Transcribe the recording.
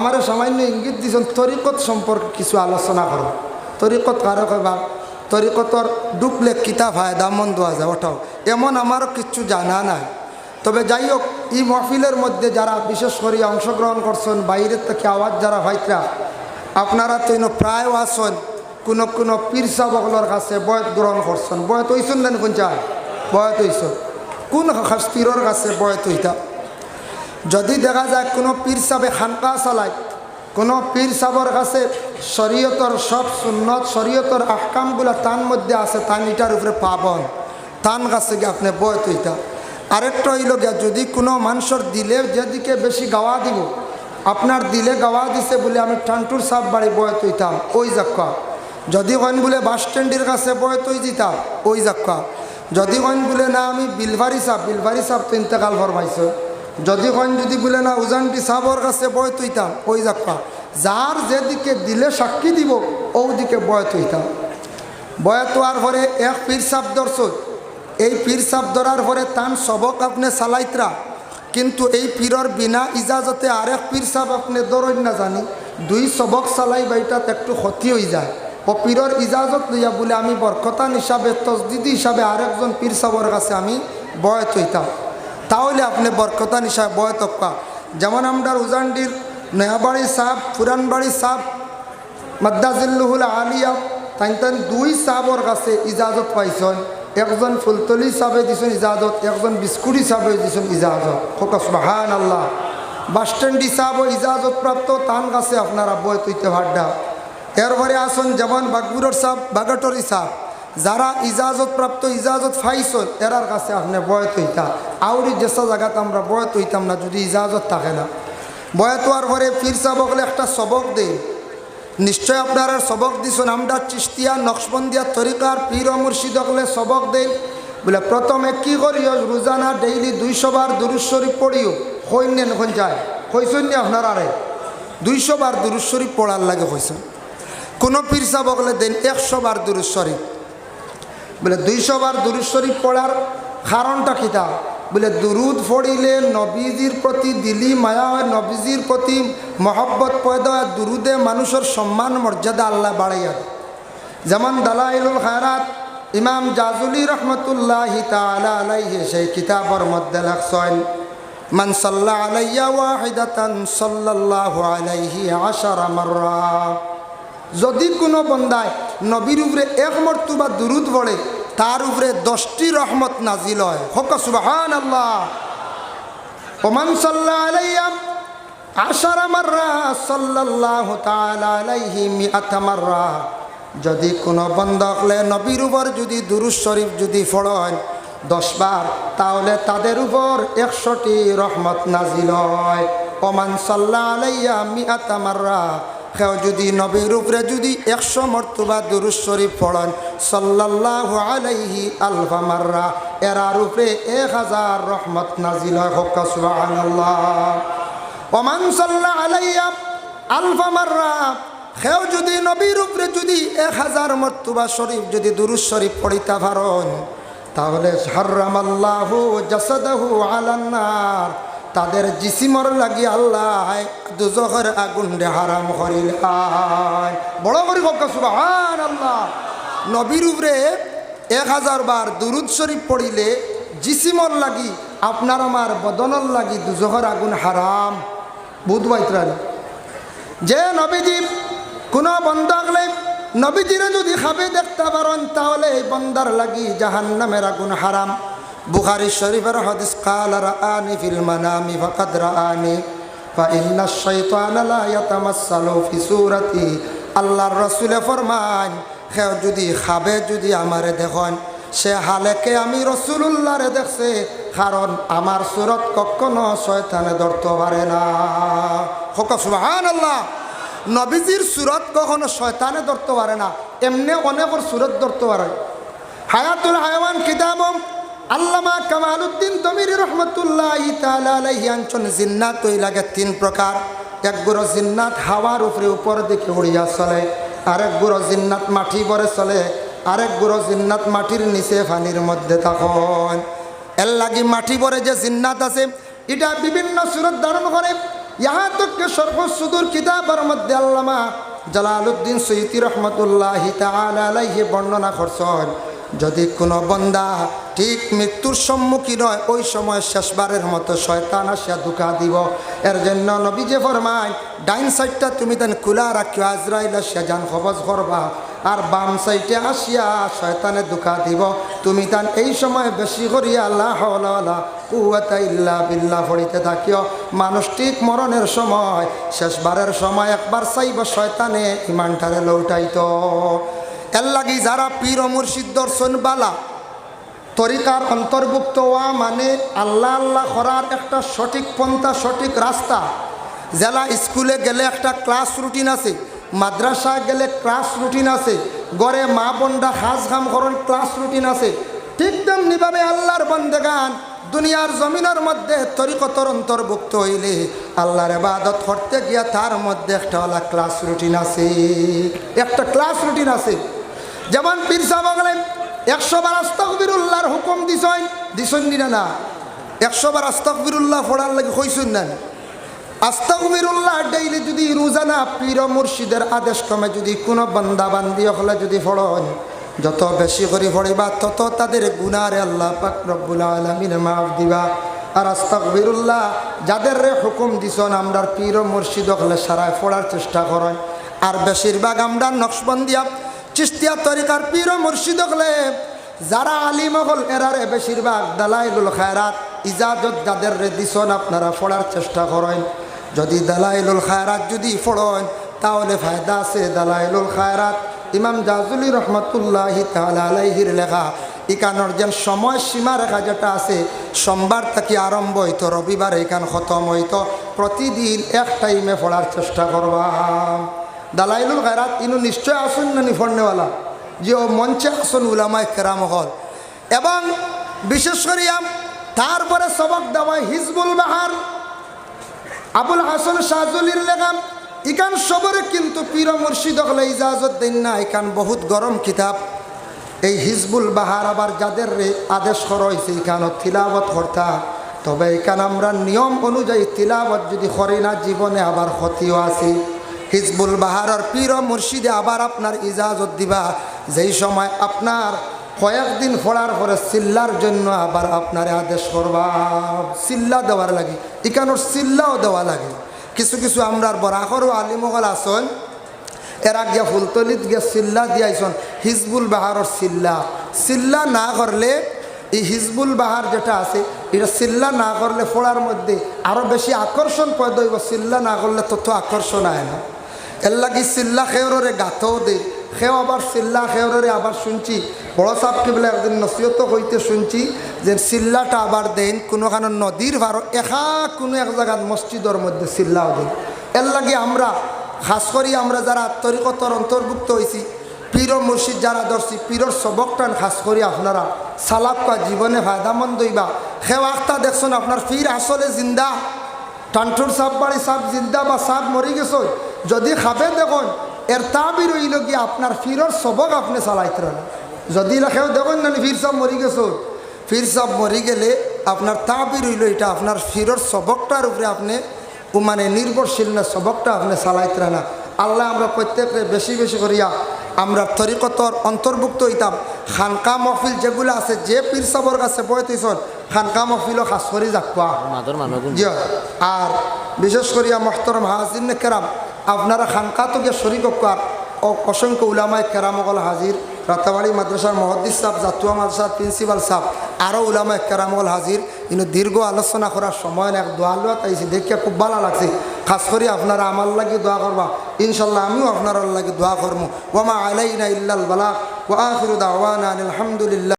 আমারও সামান্য ইঙ্গিত দিয়েছেন তরিকত সম্পর্কে কিছু আলোচনা করো। তরিকত কারও কবা তরিকতর ডুবলে কিতাব হয় দামন দেওয়া যায় ওটাও এমন আমারও কিচ্ছু জানা নাই। তবে যাই হোক এই মহফিলের মধ্যে যারা বিশেষ করে অংশগ্রহণ করছেন, বাইরের থেকে আওয়াজ যারা ভাইতরা, আপনারা তো প্রায় আসন কোনো কোনো পীর সাবকলর কাছে বয়ত গ্রহণ করছেন। বয়ত হইছেন না কোন চায় বয়ত হইছ। কোন খাস পীরর কাছে বয়ত হইতা? যদি দেখা যায় কোনো পীর সাবে খানকা চালায়, কোনো পীর সাবর কাছে শরীয়তর সব সুন্নত, শরীয়তর আহকামগুলো তার মধ্যে আছে তান ইটার উপরে পাবন তান কাছে গিয়ে আপনি বয় তৈতা আরেকটা হইল গিয়া, যদি কোনো মানুষের দিলে যেদিকে বেশি গাওয়া দিব, আপনার দিলে গাওয়া দিছে বলে আমি টান্টুর সাপ বাড়ি বয় তৈতাম ওই যাক্কা যদি কইন বলে বাস স্ট্যান্ডের কাছে বয় তৈ দিতাম ওই যাক্কা যদি কইন বলে না আমি বিলভারি সাপ বিলভারি সাপ তো ইন্তেকাল ফরমাইছো। যদি কইন যদি বলে, না, উজানটি সাবর কাছে বয় তৈতাম ওই যাক্কা যার যেদিকে দিলে সাক্ষী দিব, ওদিকে বয় তৈতাম বয় তোয়ার পরে এক পীর সাপ দর্শক এই পীর সাপ ধরার পরে তান সবক আপনি চালাইতরা কিন্তু এই পীরর বিনা ইজাজতে আরেক পীর সাপ আপনি দরই না জানি। দুই সবক চালাই বাইটাত একটু ক্ষতি হয়ে যায়। ও পীরর ইজাজত লইয়া বলে, আমি বরকতান হিসাবে, তসদিদি হিসাবে আরেকজন পীর সাবর কাছে আমি বয় হইতাম। তাহলে আপনি বরকতান হিসাবে বয় পা যেমন আমরা উজানডির নয়াবাড়ি সাপ, পুরানবাড়ি সাপ, মাদ্দাজিল্লুহুল আলিয়া তাই তাই দুই সাবর কাছে ইজাজত পাইছেন। একজন ফুলতলি সাবে দিছেন ইজাজত, একজন বিস্কুট হিসাবে দিছেন ইজাজত। ফোকাস বাহান আল্লাহ বাস স্ট্যান্ড হিসাব ইজাজত প্রাপ্ত তান কাছে আপনারা বয় তুইতে ভাড্ডা। এরপরে আসুন যেমন বাগবুরর সাপ, বাগাটর সাপ। যারা ইজাজত প্রাপ্ত, ইজাজত ফাইছন এরার কাছে আপনি বয় তৈতা আউরি যেসা জায়গাতে আমরা বয় তৈতাম না, যদি ইজাজত থাকে না। বয় তোয়ার পরে ফির সাবকলে একটা সবক দেয় নিশ্চয় আপনারা সবক দিছেন আমরা চিস্তিয়া নকশবন্দিয়া তরিকার পীর মুর্শিদ হকলে সবক দেই বলে, প্রথমে কি করিও? রোজানা ডেইলি দুইশো বার দুরুশ্বরী পড়িও। হইন এখন যায়। হইছেন নি আপনারা রে দুইশো বার দুরুশ্বরী পড়ার লাগে হয়েছেন কোনো পীর সাবকলে দেন একশো বার দুরুশ্বরী বলে দুইশো বার দুরুশ্বরী পড়ার কারণটা কিতা বলে দুরুদ পড়িলে নবীজির প্রতি দিলি মায়া হয়, নবীজির প্রতি মহব্বত পয়দা হয়, দুরুদে মানুষের সম্মান, মর্যাদা আল্লাহ বাড়াইয়া যেমন দালাইলুল খায়রাত, ইমাম জাজুলি রহমতুল্লাহ তালা আলাইহি সেই কিতাবর মধ্যে লেখছেন, মান সাল্লা আলাইয়া ওয়াহিদাতান সাল্লাল্লাহু আলাইহি আশারা মাররা। যদি কোনো বন্দায় নবীর উপরে এক মর্তুবা দুরুদ পড়ে, তার উপরে দশটি রহমত নাজিল হয়। হক সুবাহান আল্লাহ ওমান সাল্লাহ আলাইয়াম আশারা মাররা সাল্লাল্লাহু তাআলা আলাইহি মিআতা মাররা। যদি কোনো বন্ধকলে নবীর উপর যদি দুরুজ শরীফ যদি ফড়ন দশবার তাহলে তাদের উপর একশোটি রহমত নাজিল হয়। ওমান সাল্লাহ আলাইয়া মিআতা মাররা কেউ যদি নবীর উপরে যদি একশো মর্তবা দুরুজ শরীফ পড়েন সাল্লাহ আলাইহি আলফা মাররা এরার উপরে এক হাজার রহমত নাজিল হক ওমান সাল্লাহ আলাইয়া আলফা মাররা, কেউ যদি নবীর উপরে যদি এক হাজার মর্তুবা শরীফ যদি দুরুজ শরীফ পড়িতে পারেন, তাহলে হার্রামাল্লাহু জাসাদাহু আলান্নার। তাদের জিসিমর লাগি আল্লাহ দুজখের আগুন রে হারাম করিল বড় করি কক্কা সুবাহান আল্লাহ নবীর উপরে এক হাজার বার দুরুদ শরীফ পড়িলে জিসিমর লাগি, আপনার আমার বদনর লাগি দুজখের আগুন হারাম। বুধ বাইত্রানি যে নবীজি কোনো বন্দাগলে নবীজিরে যদি খাবে দেখতে পারেন, তাহলে এই বন্দার লাগি জাহান্নামের আগুন হারাম। বুখারি শরীফের হদিস কাল রাআনি ফিল মানামি ফাকাদ রাআনি فإن الشيطان لا يتمثل في صورتي আল্লাহর রসুলে ফরমান কেউ যদি খাবে যদি আমারে দেখেন সে হালেকে আমি রসুল্লাহরে দেখছে কারণ আমার সুরত কখনো শয়তানে ধরতে পারে না হোক সুবাহান আল্লাহ নবীজির সুরত কখনো শয়তানে ধরতে পারে না এমনি অনেকর সুরত ধরতে পারে হায়াতুল হায়াওয়ান কিতাবম আল্লামা কামালউদ্দিন তমির রহমতুল্লাহ তালাহিয়াঞ্চন জিন্নাত ওই লাগে তিন প্রকার। এক গুরো জিন্নাত হাওয়ার উপরে উপর দিকে উড়িয়া চলে, আরেক গুরো জিন্নাত মাটি পরে চলে, আরেক গুরো জিন্নাত মাটির নিচে পানির মধ্যে তখন। এর লাগি মাটি পরে যে জিন্নাত আছে, এটা বিভিন্ন সুরত ধারণ করে। ইহা তোকে সর্বসুদূর কিতাবের মধ্যে আল্লামা জালালউদ্দিন সৈতি রহমতুল্লাহ বর্ণনা করছেন। যদি কোনো বন্দা ঠিক মৃত্যুর সম্মুখীন হয়, ওই সময় শেষবারের মতো শয়তান আসিয়া দুঃখা দিব। এর জন্য নবী যে ফরমায়, ডাইন সাইডটা তুমি তেন খোলা রাখিও, আজরাইল আসিয়া যান খবজ করবা। আর বাম সাইডে আসিয়া শয়তানে দুঃখা দিব। তুমি তান এই সময় বেশি করিয়া আল্লাহ কুয়াতা ইল্লা বিল্লাহ পড়িতে থাকিও। মানুষ ঠিক মরণের সময়, শেষবারের সময় একবার চাইব শয়তানে ইমানটারে লৌটাইতো। এর লাগি যারা পীর মুর্শিদ দর্শন বালা, তরিকার অন্তর্ভুক্ত হওয়া মানে আল্লাহ আল্লাহ করার একটা সঠিক পন্থা, সঠিক রাস্তা। জেলা স্কুলে গেলে একটা ক্লাস রুটিন আছে মাদ্রাসা গেলে ক্লাস রুটিন আছে গড়ে মা বন্ডা হাজ খাম করেন ক্লাস রুটিন আছে। ঠিক তেমনিভাবে আল্লাহর বন্দেগান দুনিয়ার জমিনের মধ্যে তরিকতর অন্তর্ভুক্ত হইলে আল্লাহর এবাদত করতে গিয়া তার মধ্যে একটা ক্লাস রুটিন আছে। একটা ক্লাস রুটিন আছে। যেমন পীর সাহেব বলেন, একশো বার আস্তকবিরুল্লাহর হুকুম দিছই দিছন দিনা না? একশো বার আস্তকবিরুল্লাহ পড়ার লাগে কইসুন না। আস্তকবিরুল্লাহ ডেইলি যদি রোজানা পীর মুর্শিদের আদেশ কমে যদি কোনো বান্দা বান্দি হলে যদি পড়ন, যত বেশি করে পড়িবা, তত তাদের গুনারে আল্লাহ পাক রব্বুল আলমিনে মাফ দিবা। আর আস্তকবিরুল্লাহ যাদের রে হুকুম দিছন আমরা পীর মুর্শিদ হলে সারায় পড়ার চেষ্টা করেন। আর বেশিরভাগ আমরা নকশবন্দিয়া চিস্তিয়া তরিকার পীর মুর্শিদ হলে যারা আলিম হল, এরারে বেশিরভাগ দালাইলুল খায়রাত। ইজাজত যাদের দিছন, আপনারা পড়ার চেষ্টা করেন। যদি দালাইলুল খায়রাত যদি পড়েন তাহলে ফায়দা আছে দালাইলুল খায়রাত। ইমাম জাজুলি রহমতুল্লাহি আলাইহির লেখা, ইকানোর যেন সময় সীমা রেখা যেটা আছে, সোমবার থেকে আরম্ভ হইতো, রবিবার এখান খতম হইতো। প্রতিদিন এক টাইমে পড়ার চেষ্টা করবাম দালাইলুল খায়রাত ইনু নিশ্চয় আসুন না নিফন্নেওয়ালা? যে ও মঞ্চে আসুন উলামায় কেরাম হল। এবং বিশেষ করিয়া তারপরে সবক দেওয়া হিজবুল বাহার, আবুল হাসান শাহজুলির লেগাম, ইকান সবরে কিন্তু পীর মুর্শিদ হলে ইজাজত দেন না, ইকান বহুত গরম কিতাব। এই হিজবুল বাহার আবার যাদের আদেশ করা হয়েছে ইকানো তিলাবত কর্তা, তবে এখান আমরা নিয়ম অনুযায়ী তিলাবত যদি করি না, জীবনে আবার ক্ষতিও আছে। হিজবুল বাহারর পীর মুর্শিদে আবার আপনার ইজাজত দিবা। যেই সময় আপনার কয়েকদিন ফোড়ার পরে সিল্লার জন্য আবার আপনার আদেশ করবা। সিল্লা দেওয়ার লাগে। ইকানোর সিল্লাও দেওয়া লাগে। কিছু কিছু আমরার বরাহরও আলিমগল আসন এরা গিয়া ফুলতলিত গিয়া সিল্লা দিয়াইছন। হিজবুল বাহারর সিল্লা। সিল্লা না করলে, এই হিজবুল বাহার যেটা আছে, এটা সিল্লা না করলে ফোড়ার মধ্যে আরও বেশি আকর্ষণ পয়দা হইব। সিল্লা না করলে তত আকর্ষণ আয় না। এর লাগি সিল্লা খেয়রে গাথও দে। সেও আবার সিল্লা খেয়রে আবার শুনছি। বড় সাহেবকে বলে একদিন নসিহত হইতে শুনছি যে সিল্লাটা আবার দেন কোনোখানে নদীর ভার একা কোনো এক জায়গার মসজিদের মধ্যে সিল্লাও দেন। এর লাগে আমরা, খাস করি আমরা যারা তরিকতর অন্তর্ভুক্ত হয়েছি পীর মুর্শিদ যারা ধরছি পীরর সবকটান খাস করি আপনারা সালাপকা জীবনে ফায়দামন্দ হইবা। সেও আখতা দেখছেন, আপনার পীর আসলে জিন্দা। টানঠুর সাপ বাড়ি সাপ জিন্দা বা সাপ মরি গেছ যদি খাবে দেখুন এর তাবি রইল গিয়ে আপনার ফিরর সবক আপনি চালাইতে না যদি লেখেও দেখুন না ফির সব মরি গেছ ফির সব মরি গেলে আপনার তাবি রইল এটা আপনার ফিরর সবকটার উপরে আপনি মানে নির্ভরশীল না সবকটা আপনি চালাইতে না। আল্লাহ আমরা প্রত্যেকে বেশি বেশি করিয়া আমরা তরিকতর অন্তর্ভুক্ত হইতাম। খানকা মহফিল যেগুলো আছে যে পীর সাবর কাছে বইতেছন খানকা মহফিলও খাস করি যাকুয়া জি আর বিশেষ করিয়া মহতরম হাজির কেরাম আপনারা খানকা তো গিয়ে শরিক অসংখ্য উলামায় কেরামগল হাজির, রাতাবাড়ি মাদ্রাসার মহদ্দিস সাহ জাতুয়া মাদ্রাসার প্রিন্সিপাল সাহ আরও উলামায় কেরামগল হাজির। কিন্তু দীর্ঘ আলোচনা করার সময় না দোয়া লোয়া তাইছি দেখিয়া খুব ভালো লাগছে। খাস করে আপনারা আমার লাগি দোয়া করবা। ইনশাল্লাহ আমিও আপনার লাগি দোয়া করব ওমা আলাইনা ইল্লাল বালাক ওয়া আখিরু আলহামদুলিল্লাহ